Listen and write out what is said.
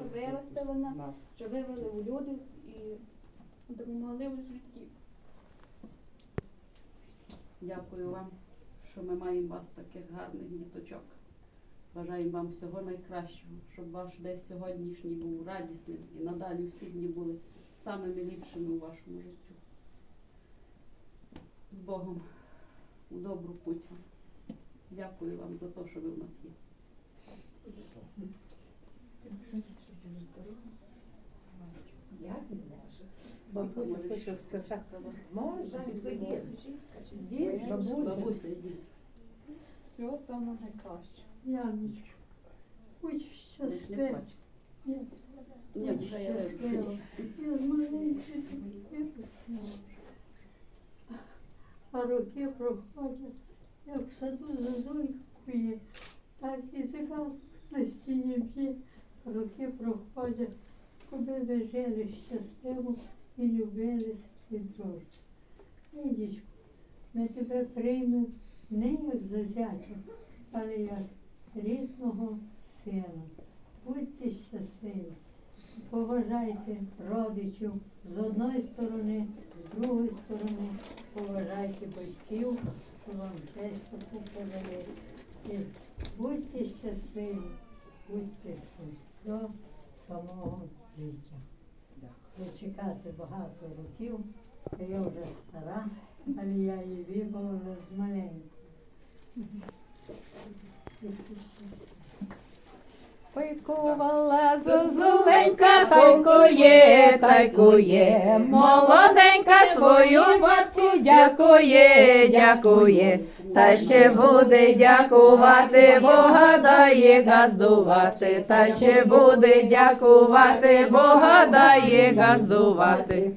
що виростили нас, що вивели у люди і допомогли у житті. Дякую вам, що ми маємо вас таких гарних діточок. Бажаємо вам всього найкращого, щоб ваш день сьогоднішній був радісним і надалі всі дні були самими ліпшими у вашому житті. З Богом у добру путь. вам. Дякую вам за те, що ви в нас є. Бабуся хоче сказати. Може, відповідь. Дід, бабуся. Бабуся, йдіть. Всього самого найкращого. Яночка, будь Ви ж не щаслива. плачте. Ні, Ні, вже я щаслива. лежу. Я з маленькою дитиною. А роки проходять, як в саду зазулькує, так і цикал на стіні б'є. Ви жили щасливо і любились і дружно. Дідечку, ми тебе приймемо не як за зятя, але як рідного сина. Будьте щасливі, поважайте родичів з одної сторони, з другої сторони, поважайте батьків, що вам честь таку. І будьте щасливі, будьте до самого життя. Дочекати багато років, я вже стара, але я її вибрала вже з маленькою. Пикувала зозуленька, тайкує, тайкує, бабцю дякує, дякує, та ще буде дякувати, Бога дає газдувати, та ще буде дякувати, Бога дає газдувати.